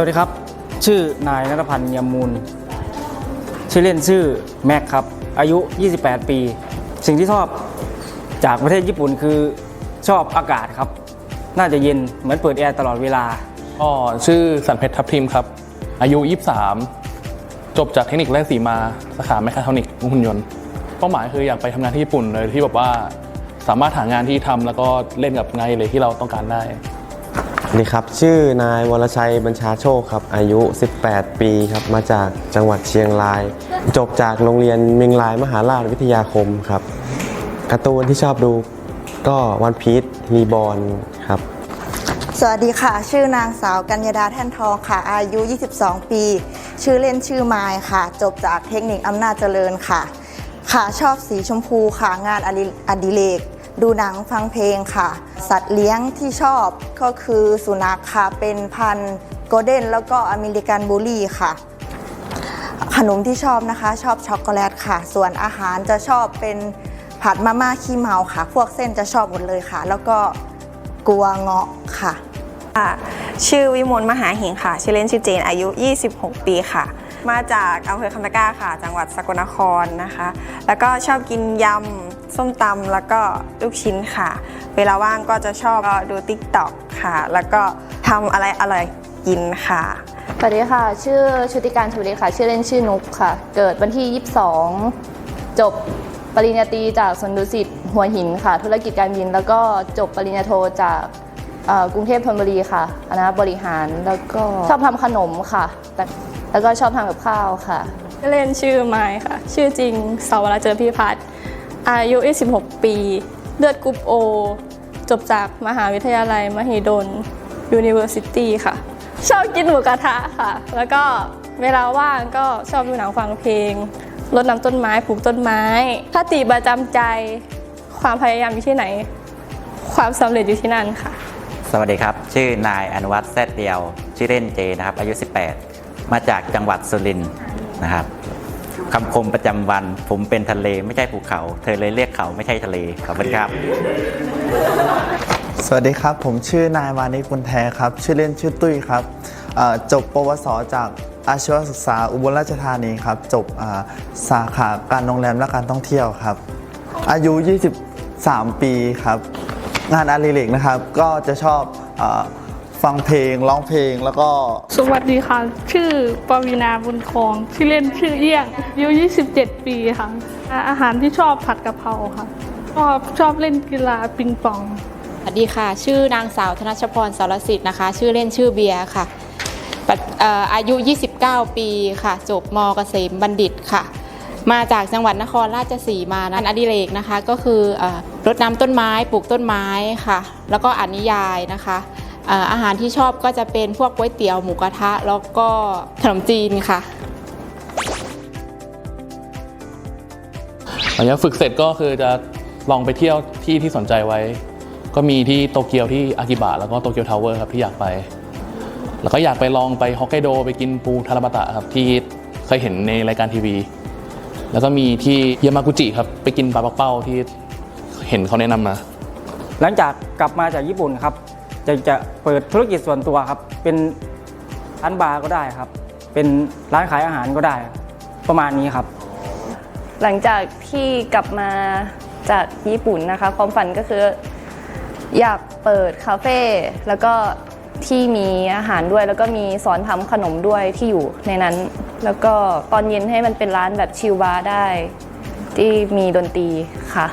วัสดีครับ ชื่อนายนัทพันธ์ยมมูล ชื่อเล่นชื่อแม็กครับ อายุ 28 ปี สิ่งที่ชอบจากประเทศญี่ปุ่นคือชอบอากาศครับ น่าจะเย็นเหมือนเปิดแอร์ตลอดเวลาก็ชื่อสันเพชรทับทิมครับ อายุ 23 จบจากเทคนิคแรกสีมาสาขาแมคคาทรอนิกส์หุ่นยนต์ เป้าหมายคืออยากไปทำงานที่ญี่ปุ่นเลยที่แบบว่าสามารถหางานที่ทำแล้วก็เล่นกับงานเลยที่เราต้องการได้ สวัสดีครับ ชื่อนายวรชัยบัญชาโชคครับ อายุ 18 ปีครับ มาจากจังหวัดเชียงราย จบจากโรงเรียนเมียงรายมหาราชวิทยาคมครับการ์ตูนที่ชอบดูก็วันพีชรีบอลครับ สวัสดีค่ะ ชื่อนางสาวกัญญาดาแท่นทองค่ะ อายุ 22 ปี ชื่อเล่นชื่อไมายค่ะ จบจากเทคนิคอำนาจเจริญค่ะ ค่ะชอบสีชมพูค่ะงานอดิอดิเรก ดูหนังฟังเพลงค่ะ สัตว์เลี้ยงที่ชอบก็คือสุนัขค่ะ เป็นพันธุ์โกลเด้นแล้วก็อเมริกันบูลลี่ค่ะ ขนมที่ชอบนะคะ ชอบช็อกโกแลตค่ะ ส่วนอาหารจะชอบเป็นผัดมาม่าขี้เมาค่ะ พวกเส้นจะชอบหมดเลยค่ะ แล้วก็กัวเงาะค่ะ ค่ะชื่อวิมลมหาหิงค่ะ ชื่อเล่นชื่อเจน อายุ 26 ปีค่ะ มาจากอำเภอคำตะกร้าค่ะ จังหวัดสกลนครนะคะ แล้วก็ชอบกินยำ ส้มตำแล้วก็ลูกชิ้นค่ะ เวลาว่างก็จะชอบดูติ๊กต็อกค่ะ แล้วก็ทำอะไรอร่อยกินค่ะ สวัสดีค่ะ ชื่อชุติการชุติค่ะ ชื่อเล่นชื่อนุกค่ะ เกิดวันที่ 22 จบปริญญาตรีจากสวนดุสิตหัวหินค่ะ ธุรกิจการบิน แล้วก็จบปริญญาโทจากเอ่อกรุงเทพธนบุรีค่ะคณะบริหารแล้วก็ชอบทำขนมค่ะแต่แล้วก็ชอบทำกับข้าวค่ะชื่อเล่นชื่อไมค์ค่ะ ชื่อจริงสาวรเจอพิพัฒน์ อายุ 26 ปี เลือดกรุ๊ปโอ จบจากมหาวิทยาลัย มหิดล University ค่ะ ชอบกินหมูกระทะค่ะ แล้วก็เวลาว่างก็ชอบดูหนังฟังเพลง รดน้ำต้นไม้ ปลูกต้นไม้ คติประจำใจ ความพยายามอยู่ที่ไหน ความสำเร็จอยู่ที่นั่นค่ะ สวัสดีครับ ชื่อนายอนุวัฒน์แซดเดียว ชื่อเล่นเจนะครับ อายุ 18 มาจากจังหวัดสุรินทร์นะครับ คำคมประจำวัน ผมเป็นทะเลไม่ใช่ภูเขา เธอเลยเรียกเขาไม่ใช่ทะเลขอบคุณครับ สวัสดีครับ ผมชื่อนายวานิกุลแท้ครับ ชื่อเล่นชื่อตุ้ยครับเอ่อจบปวสจากอาชีวศึกษาอุบลราชธานีครับ จบอ่าสาขาการโรงแรมและการท่องเที่ยวครับ อายุ 23 ปีครับ งานอดิเรกนะครับ ก็จะชอบอา ฟังเพลงร้องเพลงแล้วก็ สวัสดีค่ะ ชื่อปวีนาบุญคองชื่อเล่นชื่อเอี้ยงอายุ 27 ปีค่ะอ่าอาหารที่ชอบผัดกะเพราค่ะชอบชอบเล่นกีฬาปิงปอง สวัสดีค่ะ ชื่อนางสาวธนชพรสารสิทธิ์นะคะ ชื่อเล่นชื่อเบียร์ค่ะปัจเอ่ออายุ 29 ปีค่ะ จบมเกษมบัณฑิตค่ะ มาจากจังหวัดนครราชสีมานะอดิเรกนะคะ ก็คือเอ่อรดน้ำต้นไม้ ปลูกต้นไม้ค่ะ แล้วก็อ่านนิยายนะคะเอ่ออาหารที่ชอบก็จะเป็นพวกก๋วยเตี๋ยวหมูกระทะ แล้วก็ขนมจีนค่ะหลังจากฝึกเสร็จก็คือจะลองไปเที่ยวที่ที่สนใจไว้ ก็มีที่โตเกียวที่อากิบะแล้วก็โตเกียวทาวเวอร์ครับที่อยากไป แล้วก็อยากไปลองไปฮอกไกโดไปกินปูทาราบะตะครับที่เคยเห็นในรายการทีวี แล้วก็มีที่ยามากุจิครับไปกินปลาปักเป้าที่เห็นเขาแนะนำมา หลังจากกลับมาจากญี่ปุ่นครับ จะจะเปิดธุรกิจส่วนตัวครับ เป็นร้านบาร์ก็ได้ครับ เป็นร้านขายอาหารก็ได้ ประมาณนี้ครับ หลังจากที่กลับมาจากญี่ปุ่นนะคะ ความฝันก็คืออยากเปิดคาเฟ่แล้วก็ที่มีอาหารด้วย แล้วก็มีสอนทำขนมด้วยที่อยู่ในนั้น แล้วก็ตอนเย็นให้มันเป็นร้านแบบชิลบาร์ได้ ที่มีดนตรีค่ะ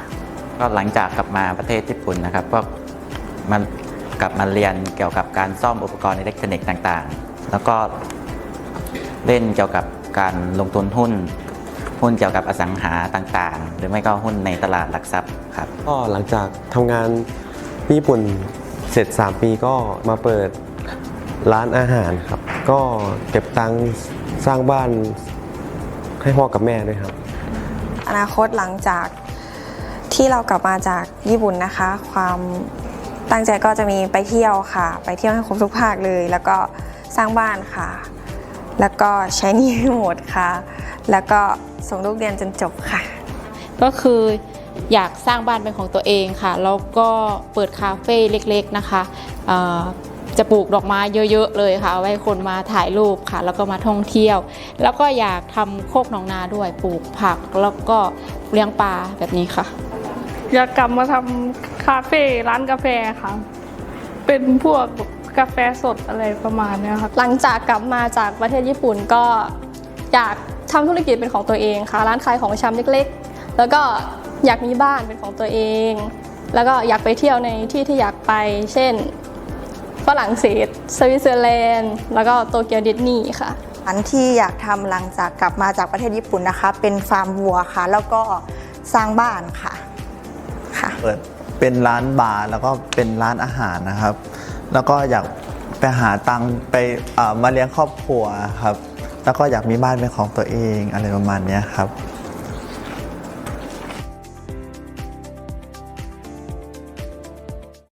ก็หลังจากกลับมาประเทศญี่ปุ่นนะครับ ก็มัน กลับมาเรียนเกี่ยวกับการซ่อมอุปกรณ์อิเล็กทรอนิกส์ต่างๆ แล้วก็เล่นเกี่ยวกับการลงทุนหุ้น หุ้นเกี่ยวกับอสังหาต่างๆ หรือไม่ก็หุ้นในตลาดหลักทรัพย์ครับก็หลังจากทำงานที่ญี่ปุ่นเสร็จ 3 ปีก็มาเปิดร้านอาหารครับ ก็เก็บตังค์สร้างบ้านให้พ่อกับแม่ด้วยครับ อนาคตหลังจากที่เรากลับมาจากญี่ปุ่นนะคะ ความ ตั้งใจก็จะมีไปเที่ยวค่ะ ไปเที่ยวให้ครบทุกภาคเลย แล้วก็สร้างบ้านค่ะ แล้วก็ใช้หนี้หมดค่ะ แล้วก็ส่งลูกเรียนจนจบค่ะ ก็คืออยากสร้างบ้านเป็นของตัวเองค่ะ แล้วก็เปิดคาเฟ่เล็กๆนะคะ จะปลูกดอกไม้เยอะๆเลยค่ะเอาไว้คนมาถ่ายรูปค่ะ แล้วก็มาท่องเที่ยว แล้วก็อยากทำโคกหนองนาด้วย ปลูกผัก แล้วก็เลี้ยงปลาแบบนี้ค่ะ อยากกลับมาทำคาเฟ่ร้านกาแฟค่ะ เป็นพวกกาแฟสดอะไรประมาณเนี้ยค่ะหลังจากกลับมาจากประเทศญี่ปุ่นก็อยากทำธุรกิจเป็นของตัวเองค่ะ ร้านขายของชำเล็กๆ แล้วก็อยากมีบ้านเป็นของตัวเอง แล้วก็อยากไปเที่ยวในที่ที่อยากไป เช่นฝรั่งเศสสวิตเซอร์แลนด์ แล้วก็โตเกียวดิสนีย์ค่ะอันที่อยากทำหลังจากกลับมาจากประเทศญี่ปุ่นนะคะ เป็นฟาร์มวัวค่ะ แล้วก็สร้างบ้านค่ะค่ะ เปิดเป็นร้านบาร์แล้วก็เป็นร้านอาหารนะครับ แล้วก็อยากไปหาตังค์ไปมาเลี้ยงครอบครัวครับ แล้วก็อยากมีบ้านเป็นของตัวเองอะไรประมาณนี้ครับ